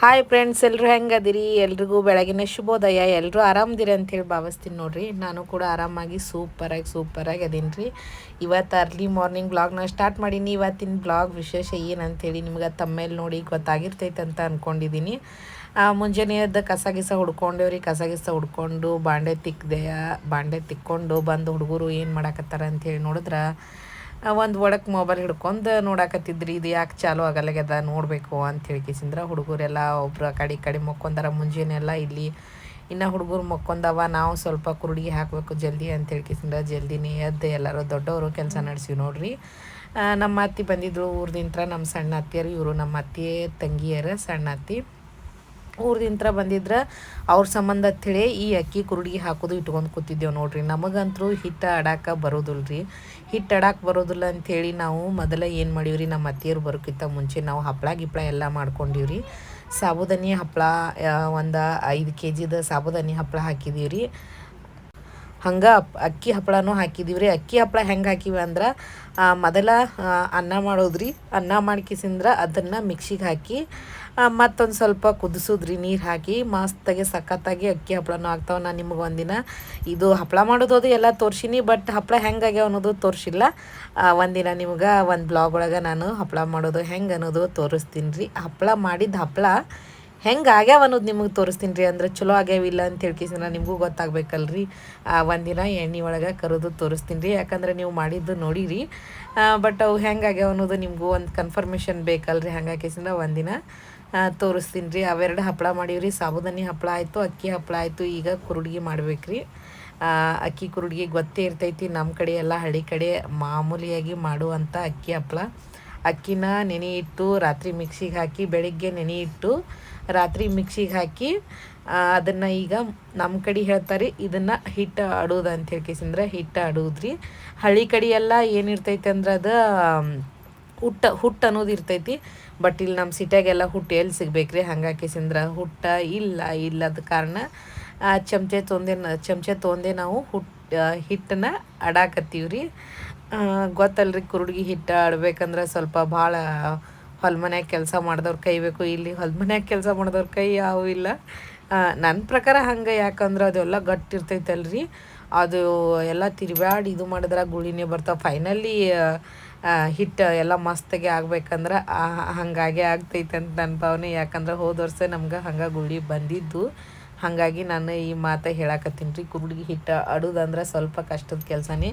Hi friends ಎಲ್ಲರೂ ಹೆಂಗದಿರಿ? ಎಲ್ರಿಗೂ ಬೆಳಗಿನ ಶುಭೋದಯ. ಎಲ್ಲರೂ ಆರಾಮದಿರಿ ಅಂತೇಳಿ ಭಾವಿಸ್ತೀನಿ ನೋಡ್ರಿ. ನಾನು ಕೂಡ ಆರಾಮಾಗಿ ಸೂಪರಾಗಿ ಸೂಪರಾಗಿ ಅದೀನಿ ರೀ. ಇವತ್ತು ಅರ್ಲಿ ಮಾರ್ನಿಂಗ್ ಬ್ಲಾಗ್ನ ಸ್ಟಾರ್ಟ್ ಮಾಡೀನಿ. ಇವತ್ತಿನ ಬ್ಲಾಗ್ ವಿಶೇಷ ಏನಂತೇಳಿ ನಿಮ್ಗೆ ತಮ್ಮೇಲೆ ನೋಡಿ ಗೊತ್ತಾಗಿರ್ತೈತೆ ಅಂತ ಅಂದ್ಕೊಂಡಿದ್ದೀನಿ ಮುಂಜಾನೆ ಎದ್ದು ಕಸ ಗಿಸ ಹುಡ್ಕೊಂಡೇವ್ರಿ. ಕಸ ಗಿಸ ಹುಡ್ಕೊಂಡು ಬಾಂಡೆ ತಿಕ್ದೆ, ಬಾಂಡೆ ತಿಕ್ಕೊಂಡು ಬಂದು ಹುಡುಗರು ಏನು ಮಾಡಾಕತ್ತಾರ ಅಂತೇಳಿ ನೋಡಿದ್ರೆ ಒಂದು ಒಡಕ್ಕೆ ಮೊಬೈಲ್ ಹಿಡ್ಕೊಂಡು ನೋಡಾಕತ್ತಿದ್ರಿ, ಇದು ಯಾಕೆ ಚಾಲು ಆಗಲ್ಲಾಗ್ಯದ ನೋಡಬೇಕು ಅಂತ ಹೇಳ್ಕಿಸಿಂದ್ರ ಹುಡುಗರೆಲ್ಲ ಒಬ್ರು ಆ ಕಡೆ ಈ ಕಡೆ ಮಕ್ಕೊಂದಾರ ಮುಂಜಾನೆಲ್ಲ ಇಲ್ಲಿ ಇನ್ನು ಹುಡುಗರು ಮಕ್ಕೊಂದವ, ನಾವು ಸ್ವಲ್ಪ ಕುರುಡಿಗೆ ಹಾಕಬೇಕು ಜಲ್ದಿ ಅಂತ ಹೇಳ್ಕಿಸಿಂದ್ರ ಜಲ್ದಿನೇ ಎದ್ದು ಎಲ್ಲರೂ ದೊಡ್ಡವರು ಕೆಲಸ ನಡೆಸಿವಿ ನೋಡ್ರಿ. ನಮ್ಮ ಅತ್ತಿ ಬಂದಿದ್ರು ಊರ್ದಿಂತ್ರ, ನಮ್ಮ ಸಣ್ಣ ಅತ್ತಿಯರು ಇವರು, ನಮ್ಮ ಅತ್ತಿ ತಂಗಿಯರು ಸಣ್ಣ ಅತ್ತಿ. ಊರ್ದಿಂತ್ರ ಬಂದಿದ್ರೆ ಅವ್ರ ಸಂಬಂಧ ತಿಳಿ ಈ ಅಕ್ಕಿ ಕುರುಡಿಗೆ ಹಾಕೋದು ಇಟ್ಕೊಂಡು ಕೂತಿದ್ದೇವೆ ನೋಡ್ರಿ. ನಮಗಂತರೂ ಹಿಟ್ಟು ಬರೋದಿಲ್ಲ ರೀ ಹಿಟ್ಟು ಆಡಾಕ ಬರೋದಿಲ್ಲ ಅಂಥೇಳಿ ನಾವು ಮೊದಲ ಏನು ಮಾಡೀವ್ರಿ, ನಮ್ಮ ಅತ್ತಿಯರು ಬರೋಕ್ಕಿಂತ ಮುಂಚೆ ನಾವು ಹಪ್ಪಳ ಗಿಪ್ಪಳ ಎಲ್ಲ ಮಾಡ್ಕೊಂಡಿವ್ರಿ. ಸಾಬುದಾನಿ ಹಪ್ಪಳ ಒಂದು ಐದು ಕೆ ಜಿದು ಸಾಬುದಾನಿ ಹಪ್ಪಳ ಹಾಕಿದೀವಿ ರೀ ಹಂಗೆ ಅಕ್ಕಿ ಹಪ್ಪಳನೂ ಹಾಕಿದೀವಿ ರೀ. ಅಕ್ಕಿ ಹಪ್ಪಳ ಹೆಂಗೆ ಹಾಕಿವಿ ಅಂದ್ರೆ ಮೊದಲ ಅನ್ನ ಮಾಡೋದ್ರಿ. ಅನ್ನ ಮಾಡ್ಕಿಸಿಂದ್ರೆ ಅದನ್ನು ಮಿಕ್ಸಿಗೆ ಹಾಕಿ ಮತ್ತೊಂದು ಸ್ವಲ್ಪ ಕುದಿಸೋದ್ರಿ ನೀರು ಹಾಕಿ, ಮಸ್ತಾಗಿ ಸಖತ್ತಾಗಿ ಅಕ್ಕಿ ಹಪ್ಪಳನೂ ಆಗ್ತಾವೆ. ನಾನು ನಿಮ್ಗೆ ಒಂದಿನ ಇದು ಹಪ್ಪಳ ಮಾಡೋದು ಅದು ಎಲ್ಲ ತೋರ್ಸಿನಿ, ಬಟ್ ಹಪ್ಪಳ ಹೆಂಗಾಗ್ಯಾವ ಅನ್ನೋದು ತೋರಿಸಿಲ್ಲ. ಒಂದಿನ ನಿಮ್ಗೆ ಒಂದು ಬ್ಲಾಗ್ ಒಳಗೆ ನಾನು ಹಪ್ಪಳ ಮಾಡೋದು ಹೆಂಗೆ ಅನ್ನೋದು ತೋರಿಸ್ತೀನಿ ರೀ. ಹಪ್ಪಳ ಮಾಡಿದ ಹಪ್ಪಳ ಹೆಂಗೆ ಆಗ್ಯಾವ ಅನ್ನೋದು ನಿಮಗೆ ತೋರಿಸ್ತೀನಿ ರೀ. ಅಂದ್ರೆ ಚಲೋ ಆಗ್ಯಾವಿಲ್ಲ ಅಂತ ಹೇಳ್ಕಿಸಿನ ನಿಮಗೂ ಗೊತ್ತಾಗಬೇಕಲ್ರಿ. ಒಂದಿನ ಎಣ್ಣೆ ಒಳಗೆ ಕರೆದು ತೋರಿಸ್ತೀನಿ ರೀ. ಯಾಕಂದ್ರೆ ನೀವು ಮಾಡಿದ್ದು ನೋಡಿರಿ. ಬಟ್ ಅವು ಹೆಂಗೆ ಆಗ್ಯಾವ ಅನ್ನೋದು ನಿಮಗೂ ಒಂದು ಕನ್ಫರ್ಮೇಷನ್ ಬೇಕಲ್ರಿ ಹಂಗಾಕಿಸಿಂದ ಒಂದಿನ. ತೋರಿಸ್ತೀನಿ ರೀ. ಅವೆರಡು ಹಪ್ಪಳ ಮಾಡೀವ್ರಿ. ಸಾಬುದಾನಿ ಹಪ್ಪಳ ಆಯಿತು, ಅಕ್ಕಿ ಹಪ್ಪಳ ಆಯಿತು. ಈಗ ಕುರುಡ್ಗಿ ಮಾಡ್ಬೇಕ್ರಿ. ರೀ ಅಕ್ಕಿ ಕುರುಡಿಗೆ ಗೊತ್ತೇ ಇರ್ತೈತಿ. ನಮ್ಮ ಕಡೆ ಎಲ್ಲ ಹಳ್ಳಿ ಕಡೆ ಮಾಮೂಲಿಯಾಗಿ ಮಾಡುವಂಥ ಅಕ್ಕಿ ಹಪ್ಪಳ ಅಕ್ಕಿನ ನೆನೆ ಇಟ್ಟು ರಾತ್ರಿ ಮಿಕ್ಸಿಗೆ ಹಾಕಿ ಬೆಳಿಗ್ಗೆ ನೆನೆ ಇಟ್ಟು ರಾತ್ರಿ ಮಿಕ್ಸಿಗೆ ಹಾಕಿ ಅದನ್ನು ಈಗ ನಮ್ಮ ಕಡೆ ಹೇಳ್ತಾರೆ, ಇದನ್ನು ಹಿಟ್ಟು ಆಡೋದು ಅಂತ ಹೇಳ್ಕೇಸಂದ್ರೆ ಹಿಟ್ಟು ಆಡೋದ್ರಿ. ಹಳ್ಳಿ ಕಡೆ ಎಲ್ಲ ಏನಿರ್ತೈತೆ ಅಂದ್ರೆ ಅದು, ಹುಟ್ಟ, ಹುಟ್ಟು ಅನ್ನೋದು ಇರ್ತೈತಿ. ಬಟ್ ಇಲ್ಲಿ ನಮ್ಮ ಸಿಟ್ಯಾಗೆಲ್ಲ ಹುಟ್ಟು ಎಲ್ಲಿ ಸಿಗ್ಬೇಕ್ರಿ? ಹಂಗಾಕಿಸಿಂದ್ರ ಹುಟ್ಟ ಇಲ್ಲ, ಇಲ್ಲದ ಕಾರಣ, ಆ, ಚಮಚೆ ತೊಂದೆ ಚಮಚೆ ತೊಂದೆ ನಾವು ಹುಟ್ಟ ಹಿಟ್ಟನ್ನ ಆಡಾಕತ್ತೀವಿ ರೀ ಗೊತ್ತಲ್ರಿ ಕುರುಡ್ಗಿ ಹಿಟ್ಟು ಆಡ್ಬೇಕಂದ್ರೆ ಸ್ವಲ್ಪ ಭಾಳ ಹೊಲ ಮನ್ಯಾಗ ಕೆಲಸ ಮಾಡಿದವ್ರ ಕೈ ಬೇಕು. ಇಲ್ಲಿ ಹೊಲ ಮನ್ಯಾಗ ಕೆಲಸ ಮಾಡಿದವ್ರ ಕೈ ಯಾವ ಇಲ್ಲ. ನನ್ನ ಪ್ರಕಾರ ಹಂಗೆ ಯಾಕಂದ್ರೆ ಅದೆಲ್ಲ ಗಟ್ಟಿರ್ತೈತಲ್ರಿ ಅದು ಎಲ್ಲ ತಿರುಗಾಡಿ ಇದು ಮಾಡಿದ್ರೆ ಗುಳಿನೇ ಬರ್ತಾವೆ. ಫೈನಲಿ ಹಿಟ್ಟು ಎಲ್ಲ ಮಸ್ತಾಗಿ ಆಗ್ಬೇಕಂದ್ರೆ ಹಂಗಾಗೆ ಆಗ್ತೈತೆ ಅಂತ ನನ್ನ ಭಾವನೆ. ಯಾಕಂದ್ರೆ ಹೋದ ವರ್ಷ ನಮ್ಗೆ ಹಂಗೆ ಗುಳಿ ಬಂದಿದ್ದು. ಹಾಗಾಗಿ ನಾನು ಈ ಮಾತು ಹೇಳಕತ್ತೀನಿ ರೀ. ಕುರುಡಿಗೆ ಹಿಟ್ಟು ಅಡುದಂದ್ರೆ ಸ್ವಲ್ಪ ಕಷ್ಟದ ಕೆಲಸನೇ.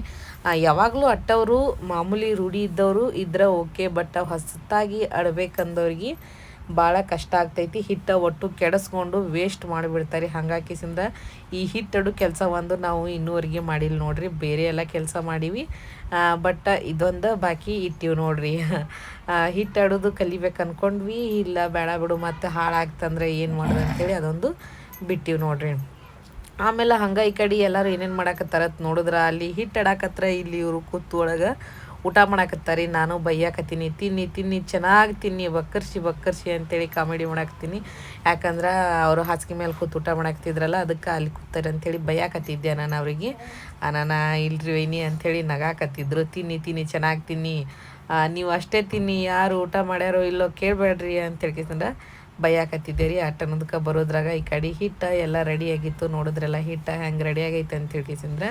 ಯಾವಾಗಲೂ ಅಟ್ಟವರು ಮಾಮೂಲಿ ರೂಢಿ ಇದ್ದವರು ಇದ್ರೆ ಓಕೆ, ಬಟ್ ಹೊಸತಾಗಿ ಅಡಬೇಕಂದವ್ರಿಗೆ ಭಾಳ ಕಷ್ಟ ಆಗ್ತೈತಿ. ಹಿಟ್ಟು ಒಟ್ಟು ಕೆಡಿಸ್ಕೊಂಡು ವೇಸ್ಟ್ ಮಾಡಿಬಿಡ್ತಾರೆ. ಹಂಗಾಕಿಸಿಂದ ಈ ಹಿಟ್ಟಡು ಕೆಲಸ ಒಂದು ನಾವು ಇನ್ನೂವರೆಗೆ ಮಾಡಿಲ್ಲ ನೋಡ್ರಿ. ಬೇರೆ ಎಲ್ಲ ಕೆಲಸ ಮಾಡೀವಿ. ಬಟ್ ಇದೊಂದು ಬಾಕಿ ಇಟ್ಟಿವಿ ನೋಡ್ರಿ. ಹಿಟ್ಟು ಅಡೋದು ಕಲಿಬೇಕು ಅಂದ್ಕೊಂಡ್ವಿ ಇಲ್ಲ ಬೇಡ ಬಿಡು, ಮತ್ತು ಹಾಳಾಗ್ತಂದ್ರೆ ಏನು ಮಾಡೋದು ಅಂತೇಳಿ ಅದೊಂದು ಬಿಟ್ಟಿವಿ ನೋಡ್ರಿ. ಆಮೇಲೆ ಹಂಗೆ ಈ ಕಡೆ ಎಲ್ಲರೂ ಏನೇನು ಮಾಡಾಕತ್ತಾರ ನೋಡಿದ್ರ, ಅಲ್ಲಿ ಹಿಟ್ಟು ಆಡಾಕತ್ರ ಇಲ್ಲಿ ಇವರು ಕೂತು ಒಳಗೆ ಊಟ ಮಾಡಾಕತ್ತಾರಿ. ನಾನು ಬೈಯಾಕತ್ತೀನಿ, ತಿನ್ನಿ ತಿನ್ನಿ, ಚೆನ್ನಾಗಿ ತಿನ್ನಿ, ಬಕ್ಕರ್ಸಿ ಬಕ್ಕರ್ಸಿ ಅಂತೇಳಿ ಕಾಮಿಡಿ ಮಾಡಾಕತ್ತೀನಿ. ಯಾಕಂದ್ರೆ ಅವರು ಹಾಸಿಗೆ ಮೇಲೆ ಕೂತು ಊಟ ಮಾಡಾಕ್ತಿದ್ರಲ್ಲ, ಅದಕ್ಕೆ ಅಲ್ಲಿ ಕೂತಾರೆ ಅಂತೇಳಿ ಬೈಯಾಕತ್ತಿದ್ದೆ ನಾನು ಅವರಿಗೆ. ನಾನು ಇಲ್ರಿ ವೈನಿ ಅಂಥೇಳಿ ನಗಾಕತ್ತಿದ್ರು. ತಿನ್ನಿ ತಿನ್ನಿ, ಚೆನ್ನಾಗಿ ತಿನ್ನಿ. ನೀವು ಅಷ್ಟೇ ತಿನ್ನಿ, ಯಾರು ಊಟ ಮಾಡ್ಯಾರೋ ಇಲ್ಲೋ ಕೇಳಬೇಡ್ರಿ ಅಂತ ಹೇಳ್ಕಿಸಂದ್ರೆ. ಬೈಯಾಕತ್ತಿದ್ದೆ ರೀ ಅನ್ನೋದಕ್ಕೆ ಬರೋದ್ರಾಗ ಈ ಕಡೆ ಹಿಟ್ಟು ಎಲ್ಲ ರೆಡಿ ಆಗಿತ್ತು, ನೋಡಿದ್ರಲ್ಲ ಹಿಟ್ಟು ಹೆಂಗೆ ರೆಡಿ ಆಗೈತೆ ಅಂತ ಹೇಳ್ಕಿಸಂದ್ರೆ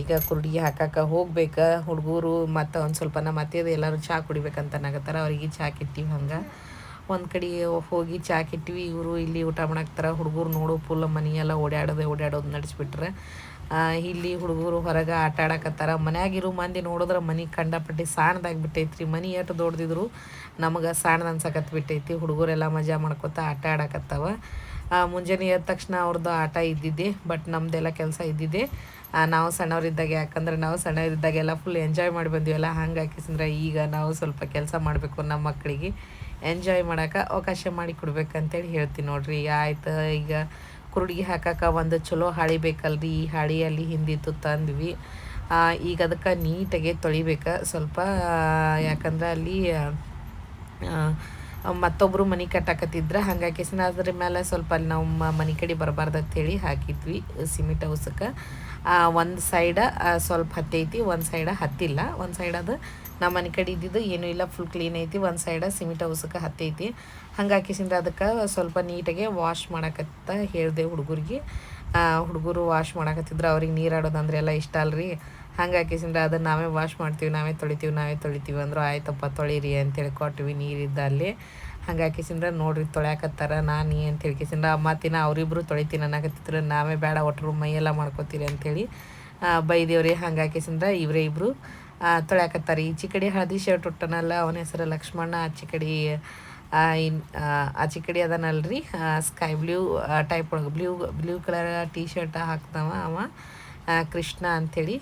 ಈಗ ಕುರುಡಿಗೆ ಹಾಕಕ್ಕೆ ಹೋಗ್ಬೇಕು, ಹುಡುಗರು ಮತ್ತು ಒಂದು ಸ್ವಲ್ಪನ ಮತ್ತೆ ಎಲ್ಲರೂ ಚಹಾ ಕುಡಿಬೇಕಂತ ಅನ್ನಕತ್ತಾರ, ಅವ್ರಿಗೆ ಚಹಾ ಕಿಟ್ಟಿವಿ ಹಂಗೆ. ಒಂದು ಕಡೆ ಹೋಗಿ ಚಾ ಕಿಟ್ಟಿವಿ ಇವರು ಇಲ್ಲಿ ಊಟ ಮಾಡಾಕ್ತಾರೆ ಹುಡುಗರು ನೋಡು ಫುಲ್ ಮನೆಯೆಲ್ಲ ಓಡಾಡೋದು ಓಡಾಡೋದು ನಡೆಸ್ಬಿಟ್ರೆ. ಇಲ್ಲಿ ಹುಡುಗರು ಹೊರಗೆ ಆಟ ಆಡಕತ್ತಾರ. ಮನ್ಯಾಗಿರೋ ಮಂದಿ ನೋಡಿದ್ರೆ ಮನೆ ಕಂಡಪಟ್ಟಿ ಬಿಟ್ಟೈತ್ರಿ ಮನೆ ಎಷ್ಟು ದೊಡ್ಡದಿದ್ರು ನಮಗೆ ಸಾಣದ ಅನ್ಸಕತ್ ಬಿಟ್ಟೈತಿ ಹುಡುಗರೆಲ್ಲ ಮಜಾ ಮಾಡ್ಕೊತ ಆಟ ಆಡಕತ್ತಾವ. ಮುಂಜಾನೆ ಎದ್ದ ತಕ್ಷಣ ಅವ್ರದ್ದು ಆಟ ಇದ್ದಿದ್ದೆ ಬಟ್ ನಮ್ದೆಲ್ಲ ಕೆಲಸ ಇದ್ದಿದ್ದೆ. ನಾವು ಸಣ್ಣವರಿದ್ದಾಗ, ಯಾಕಂದ್ರೆ ನಾವು ಸಣ್ಣವರಿದ್ದಾಗೆಲ್ಲ ಫುಲ್ ಎಂಜಾಯ್ ಮಾಡಿ ಬಂದಿವಲ್ಲ ಹಂಗೆ ಹಾಕಿಸಂದ್ರೆ ಈಗ ನಾವು ಸ್ವಲ್ಪ ಕೆಲಸ ಮಾಡಬೇಕು ನಮ್ಮ ಮಕ್ಕಳಿಗೆ. ಎಂಜಾಯ್ ಮಾಡೋಕೆ ಅವಕಾಶ ಮಾಡಿ ಕೊಡ್ಬೇಕಂತೇಳಿ ಹೇಳ್ತೀನಿ ನೋಡ್ರಿ. ಆಯ್ತು, ಈಗ ಕುರುಡಿಗೆ ಹಾಕಕ್ಕೆ ಒಂದು ಚಲೋ ಹಾಳಿ ಬೇಕಲ್ರಿ. ಈ ಹಾಳಿಯಲ್ಲಿ ಹಿಂದಿತ್ತು ತಂದ್ವಿ. ಈಗ ಅದಕ್ಕೆ ನೀಟಾಗಿ ತೊಳಿಬೇಕು. ಸ್ವಲ್ಪ ಯಾಕಂದ್ರೆ ಅಲ್ಲಿ ಮತ್ತೊಬ್ಬರು ಮನೆ ಕಟ್ಟಾಕತ್ತಿದ್ರ. ಹಂಗಾಗಿ ಅದ್ರ ಮೇಲೆ ಸ್ವಲ್ಪ ಅಲ್ಲಿ ನಮ್ಮ ಮನೆ ಕಡೆ ಬರಬಾರ್ದು ಅಂತೇಳಿ ಹಾಕಿದ್ವಿ ಸಿಮೆಂಟ್ ಹೌಸಕ್ಕೆ. ಒಂದು ಸೈಡ ಸ್ವಲ್ಪ ಹತ್ತೈತಿ ಒಂದು ಸೈಡ ಹತ್ತಿಲ್ಲ. ಒಂದು ಸೈಡ್ ಅದು ನಮ್ಮ ಮನೆ ಕಡೆ ಇದ್ದಿದ್ದು ಏನೂ ಇಲ್ಲ ಫುಲ್ ಕ್ಲೀನ್ ಐತಿ. ಒಂದು ಸೈಡ ಸಿಮೆಂಟ್ ಹೌಸಕ್ಕೆ ಹತ್ತೈತಿ ಹಂಗಾಕಿಸಿಂದ ಅದಕ್ಕೆ ಸ್ವಲ್ಪ ನೀಟಾಗೆ ವಾಶ್ ಮಾಡಕತ್ತ ಹೇಳಿದೆ ಹುಡುಗರಿಗೆ. ಹುಡುಗರು ವಾಶ್ ಮಾಡಕತ್ತಿದ್ರು. ಅವ್ರಿಗೆ ನೀರು ಆಡೋದಂದ್ರೆ ಎಲ್ಲ ಇಷ್ಟ ಅಲ್ರಿ. ಹಂಗಾಕಿಸಿಂದ ಅದನ್ನು ನಾವೇ ವಾಶ್ ಮಾಡ್ತೀವಿ, ನಾವೇ ತೊಳಿತೀವಿ ನಾವೇ ತೊಳಿತೀವಿ ಅಂದರು ಆಯ್ತಪ್ಪ ತೊಳಿರಿ ಅಂತೇಳಿ ಕೊಟ್ವಿ ನೀರಿದ್ದ ಅಲ್ಲಿ. ಹಂಗಾಕಿಸಿಂದ ನೋಡ್ರಿ ತೊಳ್ಯಾಕತ್ತಾರ, ನಾನು ಅಂತ ಹೇಳ್ಕಿಸಿಂದ ಮತ್ತಿನ ಅವರಿಬ್ರು ತೊಳಿತೀನಿ ಅನ್ನಕತ್ತಿದ್ರು, ನಾವೇ ಬೇಡ ಒಟ್ಟರು ಮೈಯೆಲ್ಲ ಮಾಡ್ಕೋತೀರಿ ಅಂಥೇಳಿ ಬೈದೇವ್ರಿ ಹಂಗಾಕಿಸಿಂದ ಇವರೇ ಇಬ್ಬರು ತೊಳ್ಯಾಕತ್ತಾರೆ. ಈಚೆ ಕಡೆ ಹಳದಿ ಶರ್ಟ್ ಉಟ್ಟನಲ್ಲ, ಅವನ ಹೆಸರು ಲಕ್ಷ್ಮಣ ಆಚೆ ಕಡೆ ಇನ್ ಆಚೆ ಕಡೆ ಅದನಲ್ರಿ ಸ್ಕೈ ಬ್ಲೂ ಟೈಪ್ ಒಳಗೆ blue blue colour T shirt ಹಾಕ್ತಾವ ಅವ. ಕೃಷ್ಣ ಅಂಥೇಳಿ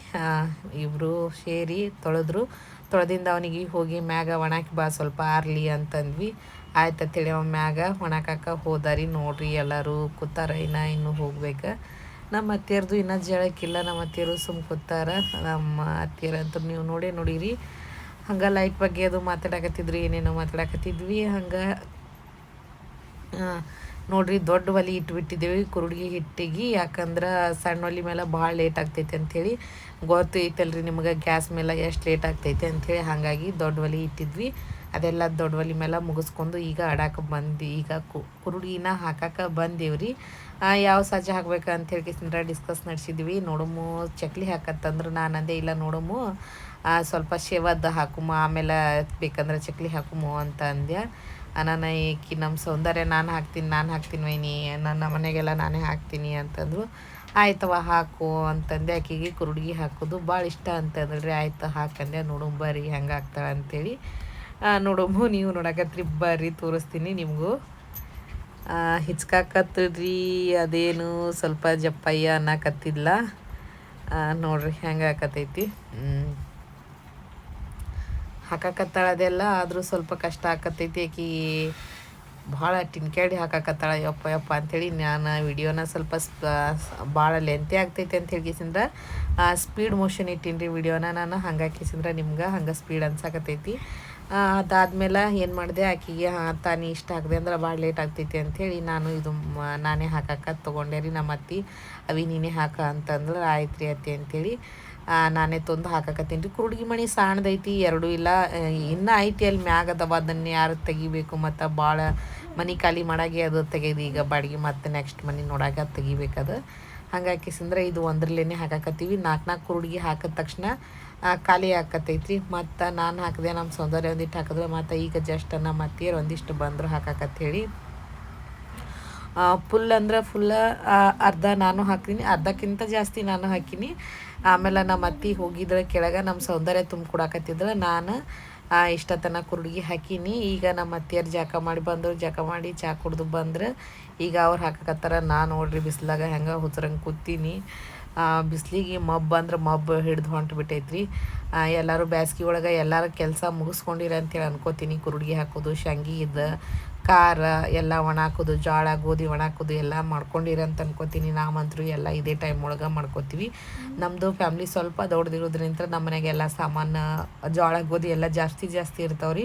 ಇಬ್ಬರು ಸೇರಿ ತೊಳೆದ್ರು. ತೊಳೆದಿಂದ ಅವನಿಗೆ ಹೋಗಿ ಮ್ಯಾಗ ಒಣಾಕಿ ಬಾ, ಸ್ವಲ್ಪ ಆರ್ಲಿ ಅಂತಂದ್ವಿ. ಆಯ್ತು ಅಂತೇಳಿ ಅವ್ನ ಮ್ಯಾಗ ಒಣಕಾಕ ಹೋದಾರಿ ನೋಡ್ರಿ ಎಲ್ಲರೂ, ಕೂತಾರ ಇನ್ನು, ಇನ್ನೂ ಹೋಗ್ಬೇಕು. ನಮ್ಮ ಅತ್ತಿಯರ್ದು ಇನ್ನೂ ಜಳಕ್ಕಿಲ್ಲ ನಮ್ಮ ಅತ್ತಿಯರು ಸುಮ್ ಕೂತಾರ. ನಮ್ಮ ಅತ್ತಿಯರಂತೂ ನೀವು ನೋಡೇ ನೋಡಿರಿ. ಹಂಗೆ ಲೈಕ್ ಬಗ್ಗೆ ಅದು ಮಾತಾಡಕತ್ತಿದ್ರಿ, ಏನೇನೋ ಮಾತಾಡಕತ್ತಿದ್ವಿ. ಹಂಗೆ ನೋಡ್ರಿ ದೊಡ್ಡ ಒಲಿ ಇಟ್ಬಿಟ್ಟಿದ್ದೇವೆ ಕುರುಡಿಗೆ ಹಿಟ್ಟಿಗೆ, ಯಾಕಂದ್ರೆ ಸಣ್ಣ ಒಲೆ ಮೇಲೆ ಭಾಳ ಲೇಟ್ ಆಗ್ತೈತೆ ಅಂಥೇಳಿ ಗೊತ್ತು ಐತಲ್ರಿ ನಿಮ್ಗೆ ಗ್ಯಾಸ್ ಮೇಲೆ ಎಷ್ಟು ಲೇಟ್ ಆಗ್ತೈತೆ ಅಂಥೇಳಿ ಹಾಗಾಗಿ ದೊಡ್ಡ ಒಲೆ ಇಟ್ಟಿದ್ವಿ. ಅದೆಲ್ಲ ದೊಡ್ಡ ಒಲೆ ಮೇಲೆ ಮುಗಿಸ್ಕೊಂಡು ಈಗ ಅಡಾಕ ಬಂದು, ಈಗ ಕುರುಡಿನ ಹಾಕಕ್ಕೆ ಬಂದೇವ್ರಿ. ಯಾವ ಸಜ್ಜ ಹಾಕ್ಬೇಕು ಅಂತ ಕಿಸ್ನರ ಡಿಸ್ಕಸ್ ನಡೆಸಿದ್ವಿ. ನೋಡಮು, ಚಕ್ಲಿ ಹಾಕತ್ತಂದ್ರೆ ನಾನು ಅಂದೆ ಇಲ್ಲ ನೋಡಮು. ಸ್ವಲ್ಪ ಶೇವದ್ದು ಹಾಕುಮ, ಆಮೇಲೆ ಬೇಕಂದ್ರೆ ಚಕ್ಲಿ ಹಾಕುಮು ಅಂತ ಅಂದ್ಯ. ನಾನು ಈಕಿ ನಮ್ಮ ಸೌಂದರ್ಯ ನಾನು ಹಾಕ್ತೀನಿ ನಾನು ಹಾಕ್ತೀನಿ ವೈನಿ, ನನ್ನ ಮನೆಗೆಲ್ಲ ನಾನೇ ಹಾಕ್ತೀನಿ ಅಂತಂದರು ಆಯ್ತವ ಹಾಕು ಅಂತಂದೆ. ಆಕಿಗೆ ಕುರುಡಿಗೆ ಹಾಕೋದು ಭಾಳ ಇಷ್ಟ ಅಂತಂದ್ರಿ ಆಯ್ತು ಹಾಕಂದೆ ನೋಡು, ಬರ್ರಿ, ಹೆಂಗೆ ಆಗ್ತಾಳೆ ಅಂತೇಳಿ. ನೋಡಮು ನೀವು ನೋಡಕತ್ರಿ, ಬರ್ರಿ, ತೋರಿಸ್ತೀನಿ ನಿಮಗೂ. ಹಿಚ್ಕಾಕತ್ರಿ ಅದೇನು ಸ್ವಲ್ಪ ಜಪ್ಪಯ್ಯ ಅನ್ನಕತ್ತಿಲ್ಲ ನೋಡ್ರಿ, ಹೆಂಗೆ ಆಕತೈತಿ ಹಾಕಾಕತ್ತಾಳ ಅದೆಲ್ಲ ಆದರೂ ಸ್ವಲ್ಪ ಕಷ್ಟ ಆಕತ್ತೈತಿ ಆಕಿ. ಭಾಳ ಟಿನ್ಕ್ಯಾಡಿ ಹಾಕಾಕತ್ತಾಳ, ಯಪ್ಪ ಯಪ್ಪ ಅಂಥೇಳಿ ನಾನು ವಿಡಿಯೋನ ಸ್ವಲ್ಪ ಭಾಳ ಲೆಂತಿ ಆಗ್ತೈತಿ ಅಂತ ಹೇಳಿಸಿಂದ್ರೆ ಸ್ಪೀಡ್ ಮೋಷನ್ ಇಟ್ಟೀನಿ ರೀ ವಿಡಿಯೋನ ನಾನು, ಹಂಗೆ ಹಾಕಿಸಿದ್ರೆ ನಿಮ್ಗೆ ಹಂಗೆ ಸ್ಪೀಡ್ ಅನ್ಸಾಕತ್ತೈತಿ. ಅದಾದ್ಮೇಲೆ ಏನು ಮಾಡಿದೆ, ಆಕಿಗೆ ತಾನು ಇಷ್ಟ ಆಗದೆ ಅಂದ್ರೆ ಭಾಳ ಲೇಟ್ ಆಗ್ತೈತಿ ಅಂಥೇಳಿ ನಾನು ಇದು ನಾನೇ ಹಾಕಕ್ಕೆ ತೊಗೊಂಡೆ ರೀ ನಮ್ಮ ಅತ್ತಿ ಅವಿ ನೀನೇ ಹಾಕ ಅಂತಂದ್ರೆ ಆಯ್ತು ರೀ ಅತ್ತಿ ಅಂಥೇಳಿ ನಾನೇ ತಂದು ಹಾಕಕತ್ತೀನಿ. ರೀ ಕುರುಡ್ಗಿ ಮಣಿ ಸಾಣದೈತಿ, ಎರಡೂ ಇಲ್ಲ. ಇನ್ನೂ ಐತಿ ಅಲ್ಲಿ ಮ್ಯಾಗ ಅದಾವ, ಅದನ್ನು ಯಾರು ತೆಗಿಬೇಕು ಮತ್ತು ಭಾಳ ಮನೆ ಖಾಲಿ ಮಾಡಾಗೆ ಅದು ತೆಗೆದು ಈಗ ಬಾಡಿಗೆ ಮತ್ತು ನೆಕ್ಸ್ಟ್ ಮನೆ ನೋಡಾಗ ಅದು ತೆಗಿಬೇಕದು ಹಂಗಾಕಿಸಂದ್ರೆ ಇದು ಒಂದ್ರಲ್ಲೇ ಹಾಕಾಕತ್ತೀವಿ. ನಾಲ್ಕು ನಾಲ್ಕು ಕುರುಡ್ಗಿ ಹಾಕಿದ ತಕ್ಷಣ ಖಾಲಿ ಹಾಕತ್ತೈತ್ರಿ ಮತ್ತು ನಾನು ಹಾಕಿದೆ ನಮ್ಮ ಸೌಂದರ್ಯ ಒಂದಿಷ್ಟು ಹಾಕಿದ್ರೆ ಮತ್ತು ಈಗ ಜಸ್ಟ್ ನಮ್ಮ ಅತ್ತಿಯರು ಒಂದಿಷ್ಟು ಬಂದರು ಹಾಕಾಕತ್ತೇಳಿ ಫುಲ್ ಅಂದ್ರೆ ಫುಲ್ಲ ಅರ್ಧ ನಾನು ಹಾಕ್ತೀನಿ. ಅರ್ಧಕ್ಕಿಂತ ಜಾಸ್ತಿ ನಾನು ಹಾಕೀನಿ. ಆಮೇಲೆ ನಮ್ಮ ಅತ್ತಿ ಹೋಗಿದ್ರೆ ಕೆಳಗೆ ನಮ್ಮ ಸೌಂದರ್ಯ ತುಂಬ ಕೊಡಾಕತ್ತಿದ್ರೆ. ನಾನು ಇಷ್ಟತನ ಕುರುಡಿಗೆ ಹಾಕೀನಿ. ಈಗ ನಮ್ಮ ಅತ್ತಿಯರು ಜಾಕ ಮಾಡಿ ಬಂದರು. ಜಾಕ ಮಾಡಿ ಚಾ ಕುಡ್ದು ಬಂದ್ರೆ. ಈಗ ಅವ್ರು ಹಾಕಕತ್ತಾರ. ನಾನು ನೋಡ್ರಿ ಬಿಸಿಲಾಗ ಹೆಂಗೆ ಹುಚ್ರಂಗೆ ಕೂತೀನಿ. ಬಿಸಿಲಿಗೆ ಮಬ್ಬು ಅಂದ್ರೆ ಮಬ್ಬು ಹಿಡ್ದು ಹೊಂಟು ಬಿಟ್ಟೈತ್ರಿ. ಎಲ್ಲರೂ ಬ್ಯಾಸ್ಗೆ ಒಳಗೆ ಎಲ್ಲರೂ ಕೆಲಸ ಮುಗಿಸ್ಕೊಂಡಿರ ಅಂತೇಳಿ ಅನ್ಕೋತೀನಿ. ಕುರುಡಿಗೆ ಹಾಕೋದು, ಶಂಗಿ ಇದ್ದು ಖಾರ, ಎಲ್ಲ ಒಣ ಹಾಕೋದು ಜೋಳ ಗೋಧಿ ಒಣ ಹಾಕೋದು ಎಲ್ಲ ಮಾಡ್ಕೊಂಡಿರಂತ ಅನ್ಕೋತೀನಿ. ನಾವಂತರೂ ಎಲ್ಲ ಇದೇ ಟೈಮ್ ಒಳಗೆ ಮಾಡ್ಕೋತೀವಿ. ನಮ್ಮದು ಫ್ಯಾಮ್ಲಿ ಸ್ವಲ್ಪ ದೊಡ್ಡದಿರೋದ್ರಿಂದ ನಮ್ಮ ಮನೆಗೆ ಎಲ್ಲ ಸಾಮಾನು ಜೋಳ ಗೋಧಿ ಎಲ್ಲ ಜಾಸ್ತಿ ಜಾಸ್ತಿ ಇರ್ತಾವೆ ರೀ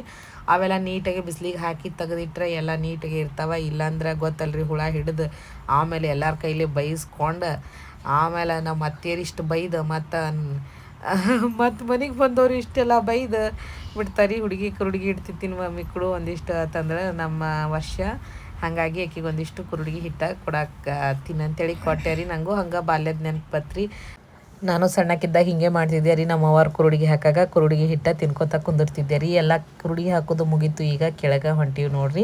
ಅವೆಲ್ಲ ನೀಟಾಗಿ ಬಿಸಿಲಿಗೆ ಹಾಕಿ ತೆಗೆದಿಟ್ರೆ ಎಲ್ಲ ನೀಟಾಗಿ ಇರ್ತಾವೆ. ಇಲ್ಲಾಂದ್ರೆ ಗೊತ್ತಲ್ರಿ ಹುಳ ಹಿಡಿದು ಆಮೇಲೆ ಎಲ್ಲರ ಕೈಲಿ ಬೈಸ್ಕೊಂಡು ಆಮೇಲೆ ನಮ್ಮ ಅತ್ತೇರಿಷ್ಟು ಬೈದು ಮತ್ತು ಮತ್ತು ಮನೆಗೆ ಬಂದವರು ಇಷ್ಟೆಲ್ಲ ಬೈದು ಬಿಡ್ತಾರೆ ಹುಡುಗಿ ಕುರುಡುಗಿ ಇಡ್ತಿತ್ತೀನಿ ಮಮ್ಮಿ ಕೊಡು ಒಂದಿಷ್ಟು ಅಂತಂದ್ರೆ ನಮ್ಮ ವರ್ಷ. ಹಾಗಾಗಿ ಆಕಿಗೆ ಒಂದಿಷ್ಟು ಕುರುಡುಗಿ ಹಿಟ್ಟ ಕೊಡಕ್ಕೆ ತಿನ್ನಂತೇಳಿ ಕೊಟ್ಟೆ ರೀ. ನನಗೂ ಹಂಗೆ ಬಾಲ್ಯದ ನೆನಪು ಬತ್ರಿ ನಾನು ಸಣ್ಣಕ್ಕಿದ್ದಾಗ ಹಿಂಗೆ ಮಾಡ್ತಿದ್ದೆ ರೀ. ನಮ್ಮ ಅವ್ರ ಕುರುಡಿಗೆ ಹಾಕಾಗ ಕುರುಡಿಗೆ ಹಿಟ್ಟ ತಿನ್ಕೋತ ಕುಂದಿರ್ತಿದ್ದೆ ರೀ. ಎಲ್ಲ ಕುರುಡಿಗೆ ಹಾಕೋದು ಮುಗೀತು ಈಗ ಕೆಳಗೆ ಹೊಂಟೀವಿ ನೋಡ್ರಿ.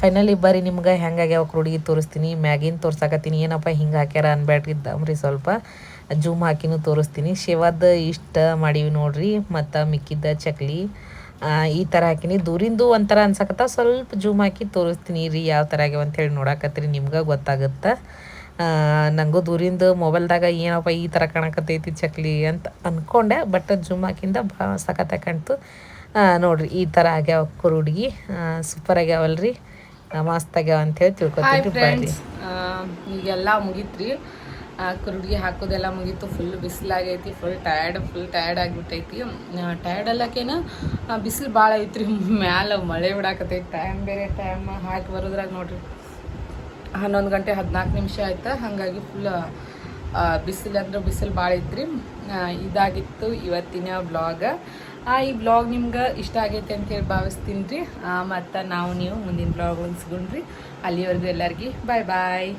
ಫೈನಲಿ ಬರ್ರಿ, ನಿಮ್ಗೆ ಹೆಂಗಾಗ್ಯಾವ ಕುರುಡಿಗೆ ತೋರಿಸ್ತೀನಿ, ಮ್ಯಾಗಿನ ತೋರ್ಸಾಕತ್ತೀನಿ. ಏನಪ್ಪ ಹಿಂಗೆ ಹಾಕ್ಯಾರ ಅನ್ಬೇಡ್ರಿ ಇದ್ದಾವ್ರಿ ಸ್ವಲ್ಪ. ಜೂಮ್ ಹಾಕಿನೂ ತೋರಿಸ್ತೀನಿ. ಶಿವದ ಇಷ್ಟ ಮಾಡೀವಿ ನೋಡ್ರಿ ಮತ್ತು ಮಿಕ್ಕಿದ್ದ ಚಕ್ಲಿ. ಈ ಥರ ಹಾಕಿನಿ. ದೂರಿಂದು ಒಂಥರ ಅನ್ಸಕತ್ತ ಸ್ವಲ್ಪ ಜೂಮ್ ಹಾಕಿ ತೋರಿಸ್ತೀನಿ ರೀ ಯಾವ ಥರ ಆಗ್ಯಾವ ಅಂತೇಳಿ ನೋಡಾಕತ್ತೀರಿ ನಿಮ್ಗೆ ಗೊತ್ತಾಗುತ್ತೆ. ನನಗೂ ದೂರಿಂದ ಮೊಬೈಲ್ದಾಗ ಏನಪ್ಪ ಈ ಥರ ಕಾಣಕತ್ತೈತಿ ಚಕ್ಲಿ ಅಂತ ಅಂದ್ಕೊಂಡೆ ಬಟ್ ಜೂಮ್ ಹಾಕಿಂದ ಭಾಳ ಸಖತ್ತ ಕಾಣ್ತು. ನೋಡ್ರಿ ಈ ಥರ ಆಗ್ಯಾವ ಕುರುಡ್ಗಿ ಸೂಪರ್ ಆಗ್ಯಾವಲ್ರಿ. ಮಸ್ತ್ ಆಗ್ಯಾವ ಅಂತೇಳಿ ಹೇಳಿ ತಿಳ್ಕೊತೀವಿ ಈಗೆಲ್ಲ ಮುಗೀತ್ರಿ. ಕುರುಡಿಗೆ ಹಾಕೋದೆಲ್ಲ ಮುಗೀತು ಫುಲ್ ಬಿಸಿಲಾಗೈತಿ ಫುಲ್ ಟಯರ್ಡ್ ಫುಲ್ ಟಯರ್ಡ್ ಆಗಿಬಿಟ್ಟೈತಿ. ಟಯರ್ಡ್ ಅಲ್ಲಕೇನ ಬಿಸಿಲು ಭಾಳ ಐತ್ರಿ ಮ್ಯಾಲ ಮಳೆ ಬಿಡಾಕತೈತಿ ಟೈಮ್ ಬೇರೆ ಟೈಮ್ ಹಾಕಿ ಬರೋದ್ರಾಗ ನೋಡ್ರಿ. ಹನ್ನೊಂದು ಗಂಟೆ ಹದಿನಾಲ್ಕು ನಿಮಿಷ ಆಯ್ತು ಹಾಗಾಗಿ ಫುಲ್ ಬಿಸಿಲು ಅಂದ್ರೆ ಬಿಸಿಲು ಭಾಳ ಐತ್ರಿ. ಆ, ಇದಾಗಿತ್ತು ಇವತ್ತಿನ ಬ್ಲಾಗ್ ಈ ಬ್ಲಾಗ್ ನಿಮ್ಗೆ ಇಷ್ಟ ಆಗೈತೆ ಅಂತೇಳಿ ಭಾವಿಸ್ತೀನಿ ರೀ. ಮತ್ತು ನಾವು ನೀವು ಮುಂದಿನ ಬ್ಲಾಗ್ ಸಿಗೋಣ್ರಿ ಅಲ್ಲಿವರೆಗೂ ಎಲ್ಲರಿಗೆ ಬಾಯ್ ಬಾಯ್